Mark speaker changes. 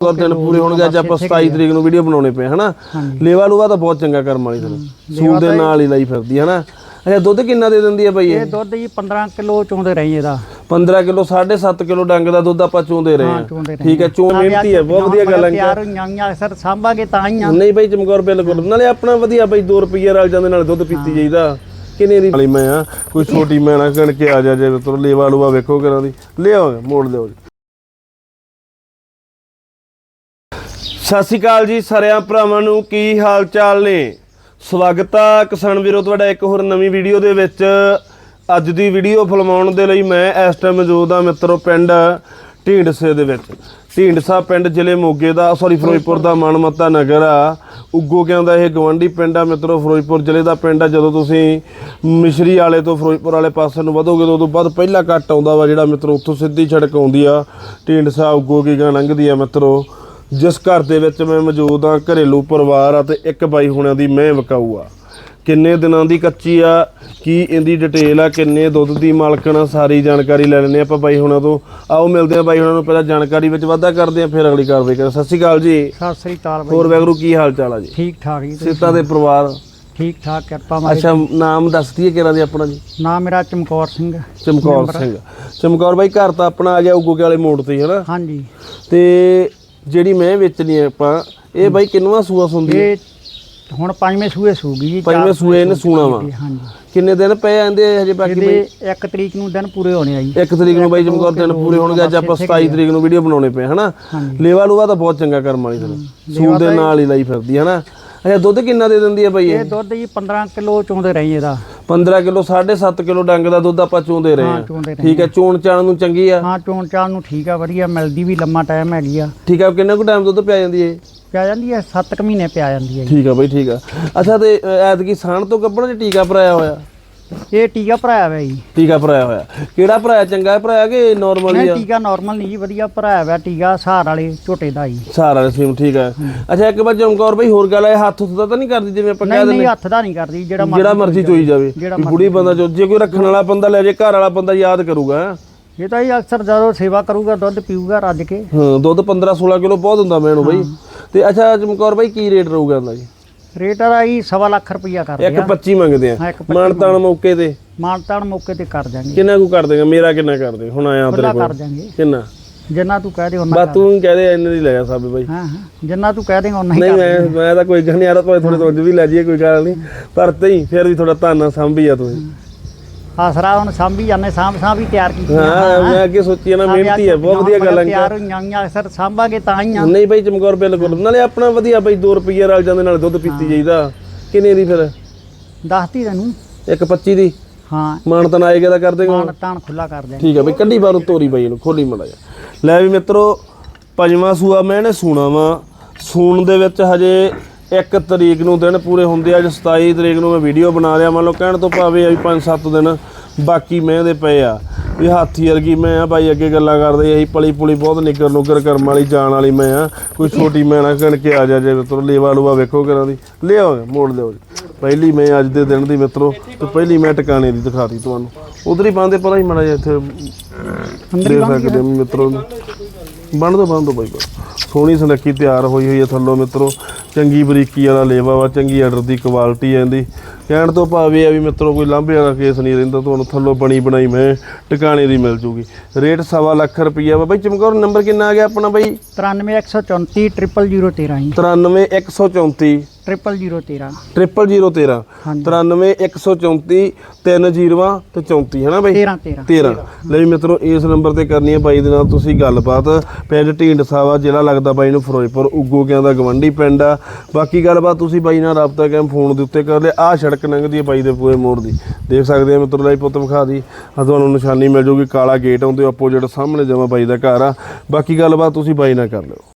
Speaker 1: ਦੋ ਦਿਨ ਪੂਰੇ ਹੋਣਗੇ ਅੱਜ ਆਪਾਂ 27 ਤਰੀਕ ਨੂੰ ਵੀਡੀਓ ਬਣਾਉਣੇ ਪਏ ਹਨਾ। ਲੇਵਾ ਲੂਵਾ ਤਾਂ ਬਹੁਤ ਚੰਗਾ ਕਰਮ ਵਾਲੀ ਤੁਹਾਨੂੰ ਸੂਲ ਦੇ ਨਾਲ ਹੀ ਲਈ ਫਿਰਦੀ ਹਨਾ? ਅੱਛਾ ਦੁੱਧ ਕਿੰਨਾ ਦੇ ਦਿੰਦੀ ਹੈ ਬਈ ਇਹ?
Speaker 2: ਇਹ ਦੁੱਧ ਜੀ 15 ਕਿਲੋ ਚੋਂਦੇ ਰਹੀ ਇਹਦਾ।
Speaker 1: 15 ਕਿਲੋ 7.5 ਕਿਲੋ ਡੰਗ ਦਾ ਦੁੱਧ ਆਪਾਂ ਚੋਂਦੇ ਰਹੇ
Speaker 2: ਹਾਂ
Speaker 1: ਠੀਕ ਹੈ ਚੋਂ ਮਿਹਨਤੀ ਹੈ ਬਹੁਤ ਵਧੀਆ ਗੱਲ ਹੈ।
Speaker 2: ਪਿਆਰ ਹੋਈਆਂ ਅਕਸਰ ਸਾਂਭਾਂਗੇ ਤਾਂ ਹੀ ਆ।
Speaker 1: ਨਹੀਂ ਬਈ ਚਮਕੌਰ ਬਿਲਕੁਲ। ਨਾਲੇ ਆਪਣਾ ਵਧੀਆ ਬਈ 2 ਰੁਪਏ ਰਲ ਜਾਂਦੇ ਨਾਲ ਦੁੱਧ ਪੀਤੀ ਜਾਈਦਾ। ਕਿੰਨੇ ਦੀ ਮੈਂ ਆ ਕੋਈ ਛੋਟੀ ਮੈਂ ਨਾ ਕਣ ਕੇ ਆ ਜਾ ਜੇ ਤੁਰ ਲੇਵਾ ਲੂਵਾ ਵੇਖੋ ਕਰਾਂ ਦੀ। ਲਿਆਓ ਮੋੜ ਲਿਓ ਸਤਿ ਸ਼੍ਰੀ ਅਕਾਲ ਜੀ ਸਾਰਿਆਂ ਭਰਾਵਾਂ ਨੂੰ, ਕੀ ਹਾਲ ਚਾਲ ਨੇ? ਸਵਾਗਤ ਆ ਕਿਸਾਨ ਵੀਰੋ, ਤੁਹਾਡਾ ਇੱਕ ਹੋਰ ਨਵੀਂ ਵੀਡੀਓ ਦੇ ਵਿੱਚ। ਅੱਜ ਦੀ ਵੀਡੀਓ ਫਿਲਮਾਉਣ ਦੇ ਲਈ ਮੈਂ ਇਸ ਟਾਈਮ ਮੌਜੂਦ ਆ ਮਿੱਤਰੋ ਪਿੰਡ ਢੀਂਡਸੇ ਦੇ ਵਿੱਚ। ਢੀਂਡਸਾ ਪਿੰਡ ਜ਼ਿਲ੍ਹੇ ਮੋਗੇ ਦਾ ਸੌਰੀ ਫਿਰੋਜ਼ਪੁਰ ਦਾ ਮਨਮੱਤਾ ਨਗਰ ਆ। ਉੱਗੋ ਕਹਿੰਦਾ ਇਹ ਗਵੰਡੀ ਪਿੰਡ ਆ ਮਿੱਤਰੋ, ਫਿਰੋਜ਼ਪੁਰ ਜ਼ਿਲ੍ਹੇ ਦਾ ਪਿੰਡ ਆ। ਜਦੋਂ ਤੁਸੀਂ ਮਿਸ਼ਰੀ ਵਾਲੇ ਤੋਂ ਫਿਰੋਜ਼ਪੁਰ ਵਾਲੇ ਪਾਸੇ ਨੂੰ ਵਧੋਗੇ ਤਾਂ ਉਦੋਂ ਬਾਅਦ ਪਹਿਲਾ ਕੱਟ ਆਉਂਦਾ ਵਾ ਜਿਹੜਾ ਮਿੱਤਰੋ ਉੱਥੋਂ ਸਿੱਧੀ ਸੜਕ ਆਉਂਦੀ ਆ। ਢੀਂਡਸਾ ਉੱਗੋ ਕੀ ਗਾਂ ਲੰਘਦੀ ਆ ਮਿੱਤਰੋ। ਜਿਸ ਘਰ ਦੇ ਵਿੱਚ ਮੈਂ ਮੌਜੂਦ ਆ ਘਰੇਲੂ ਪਰਿਵਾਰ ਆ ਤੇ ਇੱਕ ਬਾਈ ਹੁਣਿਆਂ ਦੀ ਮੈਂ ਵਿਕਾਊ ਆ। ਕਿੰਨੇ ਦਿਨਾਂ ਦੀ ਕੱਚੀ ਆ? ਕੀ ਇਹਦੀ ਡਿਟੇਲ ਆ? ਕਿੰਨੇ ਦੁੱਧ ਦੀ ਮਾਲਕਣ ਆ? ਸਾਰੀ ਜਾਣਕਾਰੀ ਲੈ ਲੈਣੇ ਆਪਾਂ ਬਾਈ ਹੁਣਾਂ ਤੋਂ। ਆਓ ਮਿਲਦੇ ਆ ਬਾਈ ਹੁਣਾਂ ਨੂੰ ਪਹਿਲਾਂ ਜਾਣਕਾਰੀ ਵਿੱਚ ਵਾਧਾ ਕਰਦੇ ਆ ਫਿਰ ਅਗਲੀ ਕਾਰਵਾਈ ਕਰਾਂ ਸਤਿ ਸ਼੍ਰੀ ਅਕਾਲ ਜੀ।
Speaker 2: ਸਤਿ ਸ੍ਰੀ ਅਕਾਲ ਬਾਈ।
Speaker 1: ਹੋਰ ਵੈਗਰੂ ਕੀ ਹਾਲ ਚਾਲ ਆ ਜੀ?
Speaker 2: ਠੀਕ ਠਾਕ ਜੀ
Speaker 1: ਸਿੱਤਾ ਦੇ ਪਰਿਵਾਰ?
Speaker 2: ਠੀਕ ਠਾਕ ਕਿਰਪਾ ਮਾਰੀ
Speaker 1: ਅੱਛਾ ਨਾਮ ਦੱਸ ਦਈਏ ਕਿਹੜਾ ਦੀ ਆਪਣਾ ਜੀ?
Speaker 2: ਨਾਮ ਮੇਰਾ ਚਮਕੌਰ ਸਿੰਘ
Speaker 1: ਚਮਕੌਰ ਸਿੰਘ। ਚਮਕੌਰ ਬਾਈ ਘਰ ਤਾਂ ਆਪਣਾ ਆ ਗਿਆ ਉਗੋਕੇ ਵਾਲੇ ਮੋੜ ਤੇ ਹੀ ਹਨਾ?
Speaker 2: ਹਾਂਜੀ।
Speaker 1: ਤੇ ਜਿਹੜੀ ਮੈਂ ਵੇਚਣੀ ਆ ਆਪਾਂ ਇਹ ਬਾਈ ਕਿੰਨਵਾ ਸੂਆ ਸੁੰਦੀ ਹੈ
Speaker 2: ਇਹ ਹੁਣ ਪੰਜਵੇਂ ਸੂਏ ਸੂਗੀ ਜੀ
Speaker 1: ਪੰਜਵੇਂ ਸੂਏ ਨੇ ਸੂਣਾ ਵਾ।
Speaker 2: ਹਾਂਜੀ।
Speaker 1: ਕਿੰਨੇ ਦਿਨ ਪਏ ਆਂਦੇ ਹਜੇ ਬਾਕੀ ਬਈ?
Speaker 2: ਇਹਦੇ 1 ਤਰੀਕ ਨੂੰ ਦਿਨ ਪੂਰੇ ਹੋਣੇ ਆ ਜੀ।
Speaker 1: ਇੱਕ ਤਰੀਕ ਨੂੰ ਬਾਈ ਚਮਕੌਰ ਦਿਨ ਪੂਰੇ ਹੋਣਗੇ ਅੱਜ ਆਪਾਂ 27 ਤਰੀਕ ਨੂੰ ਵੀਡੀਓ ਬਣਾਉਣੇ ਪਏ ਹਨਾ?
Speaker 2: ਹਾਂਜੀ।
Speaker 1: ਲੇਵਾ ਲੂਵਾ ਤਾਂ ਬਹੁਤ ਚੰਗਾ ਕਰਮ ਵਾਲੀ ਤੁਹਾਨੂੰ ਸੂਲ ਦੇ ਨਾਲ ਹੀ ਲਈ ਫਿਰਦੀ ਹਨਾ? ਅੱਛਾ ਦੁੱਧ ਕਿੰਨਾ ਦੇ ਦਿੰਦੀ ਹੈ ਬਾਈ ਇਹ?
Speaker 2: ਇਹ ਦੁੱਧ ਜੀ 15 ਕਿਲੋ ਚੋਂਦੇ ਰਹੀ ਇਹਦਾ।
Speaker 1: 15 ਕਿਲੋ 7.5 ਕਿਲੋ ਡੰਗ ਦਾ ਦੁੱਧ ਆਪਾਂ ਚੋਂਦੇ ਰਹੇ
Speaker 2: ਹਾਂ
Speaker 1: ਹਾਂ।
Speaker 2: ਚੋਂਦੇ ਰਹੇ
Speaker 1: ਠੀਕ ਹੈ ਚੋਣ ਚਾਣ ਨੂੰ ਚੰਗੀ ਆ।
Speaker 2: ਹਾਂ ਚੋਣ ਚਾਲ ਨੂੰ ਠੀਕ ਆ ਵਧੀਆ ਮਿਲਦੀ ਵੀ ਲੰਮਾ ਟਾਈਮ ਹੈਗੀ ਆ।
Speaker 1: ਠੀਕ ਆ ਕਿੰਨਾ ਕੁ ਟਾਈਮ ਦੁੱਧ ਪਿਆ ਜਾਂਦੀ ਹੈ
Speaker 2: ਪਿਆ ਜਾਂਦੀ ਹੈ 7 ਮਹੀਨੇ ਪਿਆ ਜਾਂਦੀ ਹੈ ਜੀ।
Speaker 1: ਠੀਕ ਆ ਬਾਈ ਠੀਕ ਆ। ਅੱਛਾ ਤੇ ਅ, ਐਤਕੀ ਸਾਣ ਤੋਂ ਕੱਪੜਾ ਚ ਟੀਕਾ ਭਰਾਇਆ ਹੋਇਆ?
Speaker 2: ਇਹ ਟੀਕਾ ਭਰਾਇਆ ਹੋਇਆ ਜੀ।
Speaker 1: ਟੀਕਾ ਭਰਾਇਆ ਹੋਇਆ। ਕਿਹੜਾ ਭਰਾਇਆ ਚੰਗਾ ਭਰਾਇਆ ਕਿ ਨਾਰਮਲ ਹੀ
Speaker 2: ਨਹੀਂ
Speaker 1: ਆ?
Speaker 2: ਟੀਕਾ ਨਾਰਮਲ ਨਹੀਂ ਜੀ ਵਧੀਆ ਭਰਾਇਆ ਹੋਇਆ ਟੀਕਾ ਸਹਾਰ ਵਾਲੇ ਝੋਟੇ ਦਾ ਜੀ।
Speaker 1: ਸਾਰਾ ਰਸੀਮ ਠੀਕ ਹੈ। ਅੱਛਾ ਇੱਕ ਵਾਰ ਚਮਕੌਰ ਬਾਈ ਹੋਰ ਗੱਲ ਹੈ ਹੱਥ ਦਾ ਤਾਂ ਨਹੀਂ ਕਰਦੀ ਜਿਵੇਂ ਆਪਾਂ ਕਹਿ
Speaker 2: ਨਹੀਂ
Speaker 1: ਦਿੰਦੇ?
Speaker 2: ਨਹੀਂ ਹੱਥ ਦਾ ਨਹੀਂ ਕਰਦੀ ਜਿਹੜਾ
Speaker 1: ਜਿਹੜਾ ਮਰਜ਼ੀ ਚੋਈ ਜਾਵੇ।
Speaker 2: ਜਿਹੜਾ
Speaker 1: ਵੀ ਬੁੜੀ ਬੰਦਾ ਚੋ ਜੇ ਕੋਈ ਰੱਖਣ ਵਾਲਾ ਬੰਦਾ ਲੈ ਜੇ ਘਰ ਵਾਲਾ ਬੰਦਾ ਯਾਦ ਕਰੂਗਾ ਹੈਂ।
Speaker 2: ਇਹ ਤਾਂ ਜੀ ਅਕਸਰ ਜਦੋਂ ਸੇਵਾ ਕਰੂਗਾ ਦੁੱਧ ਪੀਊਗਾ ਰੱਜ ਕੇ।
Speaker 1: ਹਾਂ ਦੁੱਧ 15 16 ਕਿਲੋ ਬਹੁਤ ਹੁੰਦਾ ਮੈਨੂੰ ਬਾਈ। ਤੇ ਅੱਛਾ ਚਮਕੌਰ ਬਾਈ ਕੀ ਰੇਟ ਰਹੂਗਾ ਇਹਦਾ ਜੀ?
Speaker 2: ਰੇਟ ਦਾ ਜੀ ਲੱਖ ਰੁਪਈਆ ਕਰਦੇ
Speaker 1: ਇੱਕ
Speaker 2: ਆ
Speaker 1: 25 ਮੰਗਦੇ ਆ।
Speaker 2: ਹਾਂ, ਇੱਕ
Speaker 1: ਮਾਨ ਤਾਨ ਮੌਕੇ ਤੇ?
Speaker 2: ਮਾਨਤਾਨ ਮੌਕੇ ਤੇ ਕਰ ਜਾਾਂਗੇ
Speaker 1: ਕਿੰਨਾ ਕੁ ਕਰ ਦੇਗਾ? ਮੇਰਾ ਕਿੰਨਾ ਕਰ ਦੇ? ਹੁਣ ਆਇਆ ਤੇਰੇ ਕੋਲ
Speaker 2: ਕਰ
Speaker 1: ਕਿੰਨਾ?
Speaker 2: ਜਿੰਨਾ ਤੂੰ ਕਹਿ ਦੇ ਉਹਨਾਂ
Speaker 1: ਬਸ ਤੂੰ ਹੀ ਕਹਿ ਦੇ ਇੰਨੇ ਦੀ ਲੈ ਜਾ ਸਾਬੇ ਬਾਈ।
Speaker 2: ਹਾਂ ਹਾਂ। ਜਿੰਨਾ ਤੂੰ ਕਹਿ ਦੇਗਾ ਉਹਨਾਂ ਹੀ
Speaker 1: ਨਹੀਂ
Speaker 2: ਕਰ
Speaker 1: ਮੈਂ ਮੈਂ ਤਾਂ ਕੋਈ ਗੱਲ ਨਹੀਂ ਯਾਰ ਥੋੜੇ ਥੋੜੇ ਵੀ ਲੈ ਜਾਈਏ ਕੋਈ ਗੱਲ ਨਹੀਂ ਪਰ ਤਈ ਫਿਰ ਵੀ ਥੋੜਾ ਧਾਨਾ ਸੰਭੀ ਆ ਤੂੰ।
Speaker 2: ਆਸਰਾ ਹੁਣ ਸਾਂਭੀ ਜਾਂਦੇ ਸਾਂਭ ਸਾਂਭ ਤਿਆਰ ਕੀਤੀ
Speaker 1: ਹਾਂ ਮੈਂ ਅੱਗੇ ਸੋਚੀ ਨਾ ਮਿਹਨਤੀ ਹੈ ਬਹੁਤ ਵਧੀਆ ਗੱਲ ਹੈ
Speaker 2: ਤਿਆਰ ਹੋਈਆਂ ਅਕਸਰ ਸਾਂਭਾਂਗੇ ਤਾਂ ਹੀ ਆ।
Speaker 1: ਨਹੀਂ ਬਾਈ ਚਮਕੌਰ ਬਿਲਕੁਲ। ਨਾਲੇ ਆਪਣਾ ਵਧੀਆ ਬਾਈ 2 ਰੁਪਏ ਰਲ ਜਾਂਦੇ ਨਾਲ ਦੁੱਧ ਪੀਤੀ ਜਾਈਦਾ। ਕਿੰਨੇ ਦੀ ਫਿਰ?
Speaker 2: ਦੱਸਤੀ ਤੈਨੂੰ।
Speaker 1: ਇੱਕ 25 ਦੀ?
Speaker 2: ਹਾਂ।
Speaker 1: ਮਾਨ ਤਾਂ ਆਏਗਾ ਤਾਂ ਕਰ ਦੇਗਾ।
Speaker 2: ਮਾਨ ਤਾਨ ਖੁੱਲਾ ਕਰ ਦਿਆਂਗੇ
Speaker 1: ਠੀਕ ਹੈ ਬਈ ਕੱਢੀ ਬਾਹਰੋਂ ਤੋਰੀ ਬਾਈ ਇਹਨੂੰ ਖੋਲੀ ਮੜਾ ਜਾ ਲੈ ਵੀ ਮਿੱਤਰੋ ਪੰਜਵਾਂ ਸੂਆ ਮੈਂ ਇਹਨੇ ਸੂਣਾ ਵਾ। ਸੂਣ ਦੇ ਵਿੱਚ ਹਜੇ 1 ਤਰੀਕ ਨੂੰ ਦਿਨ ਪੂਰੇ ਹੁੰਦੇ ਆ ਅੱਜ 27 ਤਰੀਕ ਨੂੰ ਮੈਂ ਵੀਡੀਓ ਬਣਾ ਲਿਆ ਮੰਨ ਲਓ ਕਹਿਣ ਤੋਂ ਭਾਵੇਂ ਆ ਵੀ 5-7 ਦਿਨ। ਬਾਕੀ ਮੈਂ ਦੇ ਪਏ ਆ। ਵੀ ਹਾਥੀ ਵਰਗੀ ਮੈਂ ਆ ਬਾਈ ਅੱਗੇ ਗੱਲਾਂ ਕਰਦੇ ਅਸੀਂ ਪਲੀ ਪੁਲੀ ਬਹੁਤ ਨਿੱਗਰ ਨੁੱਗਰ ਕਰਮ ਵਾਲੀ ਜਾਨ ਵਾਲੀ ਮੈਂ ਆ। ਕੋਈ ਛੋਟੀ ਮੈਂ ਨਾ ਕਣ ਕੇ ਆ ਜਾ ਜੇ ਮਿੱਤਰੋ ਲੇਵਾ ਲੂਵਾ ਵੇਖੋ ਕਰਾਂ ਦੀ। ਲਿਆਓ ਮੋੜ ਲਿਓ ਪਹਿਲੀ ਮੈਂ ਅੱਜ ਦੇ ਦਿਨ ਦੀ ਮਿੱਤਰੋ ਤੇ ਪਹਿਲੀ ਮੈਂ ਟਿਕਾਣੇ ਦੀ ਦਿਖਾਤੀ ਤੁਹਾਨੂੰ। ਉਧਰ ਹੀ ਬੰਦੇ ਪਰਾਂ ਹੀ ਮੜਾ ਜਾ ਇੱਥੇ ਦੇ ਸਕਦੇ ਮਿੱਤਰੋ। ਬਣ ਦੋ ਬਣ ਦੋ ਬਾਈ। ਸੋਹਣੀ ਸੁਨੱਖੀ ਤਿਆਰ ਹੋਈ ਹੋਈ ਹੈ ਥੱਲੋਂ ਮਿੱਤਰੋ। ਚੰਗੀ ਬਰੀਕੀ ਵਾਲਾ ਲੇਵਾ ਵਾ ਚੰਗੀ ਆਰਡਰ ਦੀ ਕੁਆਲਿਟੀ ਹੈ ਇਹਦੀ। ਕਹਿਣ ਤੋਂ ਭਾਵੇਂ ਆ ਵੀ ਮਿੱਤਰੋ ਕੋਈ ਲਾਂਭੇ ਵਾਲਾ ਕੇਸ ਨਹੀਂ ਰਹਿੰਦਾ ਤੁਹਾਨੂੰ ਥੱਲੋਂ ਬਣੀ ਬਣਾਈ ਮੈਂ ਟਿਕਾਣੇ ਦੀ ਮਿਲ ਜੂਗੀ। ਰੇਟ ਸਵਾ ਲੱਖ ਰੁਪਈਆ ਵਾ। ਬਾਈ ਚਮਕੌਰ ਨੰਬਰ ਕਿੰਨਾ ਆ ਗਿਆ ਆਪਣਾ ਬਾਈ?
Speaker 2: 93134 00013 ਜੀ।
Speaker 1: 93134
Speaker 2: 00013
Speaker 1: 00013
Speaker 2: ਹਾਂਜੀ।
Speaker 1: 93134 3 ਜੀਰਵਾਂ ਤੇ 34 ਹੈ ਨਾ ਬਾਈ?
Speaker 2: 13 13
Speaker 1: 13 ਲੈ ਵੀ ਮਿੱਤਰੋ ਇਸ ਨੰਬਰ ਤੇ ਕਰਨੀ ਹੈ ਬਾਈ ਦੇ ਨਾਲ ਤੁਸੀਂ ਗੱਲਬਾਤ। ਪਿੰਡ ਢੀਂਡਸਾ ਵਾ ਜ਼ਿਲ੍ਹਾ ਲੱਗਦਾ ਬਾਈ ਨੂੰ ਫਿਰੋਜ਼ਪੁਰ ਉਗੋ ਕਿਆਂ ਦਾ ਗਵੰਡੀ ਪਿੰਡ ਆ। ਬਾਕੀ ਗੱਲਬਾਤ ਤੁਸੀਂ ਬਾਈ ਨਾਲ ਰਾਬਤਾ ਕਾਇਮ ਫੋਨ ਦੇ ਉੱਤੇ ਕਰ ਲਿਆ। ਆਹ ਸੜਕ ਲੰਘਦੀ ਹੈ ਬਾਈ ਦੇ ਪੂਰੇ ਮੋੜ ਦੀ। ਦੇਖ ਸਕਦੇ ਆ ਮਿੱਤਰੋ ਲਈ ਪੁੱਤ ਵਿਖਾ ਦੀ। ਆ ਤੁਹਾਨੂੰ ਨਿਸ਼ਾਨੀ ਮਿਲ ਜੂਗੀ, ਕਾਲਾ ਗੇਟ ਆਉਂਦੇ ਆਪੋਜਿਟ ਸਾਹਮਣੇ ਜਮਾ ਬਾਈ ਦਾ ਘਰ ਆ। ਬਾਕੀ ਗੱਲਬਾਤ ਤੁਸੀਂ ਬਾਈ ਨਾਲ ਕਰ ਲਿਓ।